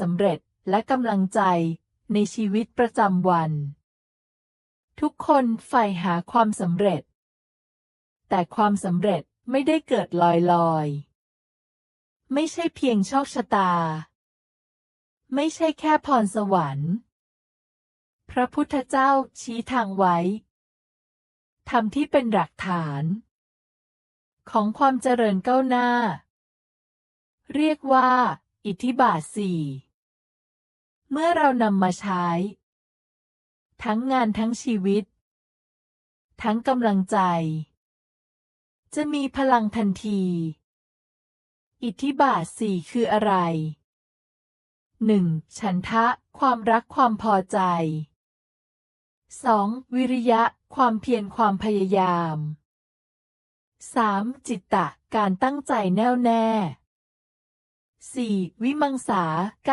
สำเร็จและกำลังใจในชีวิตประจำวัน ทุกคนใฝ่หาความสำเร็จ แต่ความสำเร็จไม่ได้เกิดลอยๆไม่ใช่เพียงโชคชะตา ไม่ใช่แค่พรสวรรค์ พระพุทธเจ้าชี้ทางไว้ทำที่เป็นหลักฐาน ของความเจริญก้าวหน้า เรียกว่า อิทธิบาทสี่ เมื่อเรานำมาใช้ ทั้งงานทั้งชีวิต ทั้งกำลังใจ จะมีพลังทันที อิทธิบาทสี่คืออะไร 1. ฉันทะ ความรักความพอใจ 2. วิริยะ ความเพียรความพยายาม 3. จิตตะ การตั้งใจแน่วแน่ 4. วิมังสาการ